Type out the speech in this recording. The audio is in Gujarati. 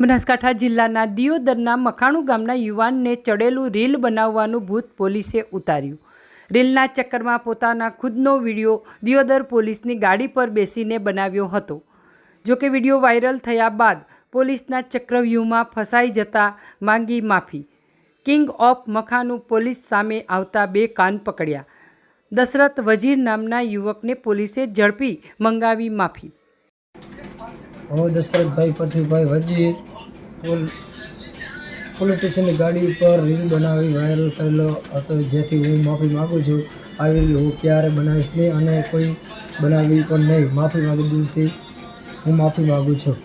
બનાસકાંઠા જિલ્લાના દિયોદરના મખાણું ગામના યુવાનને ચડેલું રીલ બનાવવાનું ભૂત પોલીસે ઉતાર્યું. રીલના ચક્કરમાં પોતાના ખુદનો વીડિયો દિયોદર પોલીસની ગાડી પર બેસીને બનાવ્યો હતો. જોકે વીડિયો વાયરલ થયા બાદ પોલીસના ચક્રવ્યૂહમાં ફસાઈ જતા માંગી માફી. કિંગ ઓફ મખાનું પોલીસ સામે આવતા બે કાન પકડ્યા. દશરથ વજીર નામના યુવકને પોલીસે ઝડપી મંગાવી માફી. હું દશરથભાઈ પથુભાઈ વજીર પોલ પોલિટિશિયનની ગાડી ઉપર રીલ બનાવી વાયરલ કરેલો હતો. જેથી હું માફી માગું છું. આવી રીલ હું ક્યારે બનાવીશ નહીં અને કોઈ બનાવી પણ નહીં. માફી માગું દિલથી હું માફી માગું છું.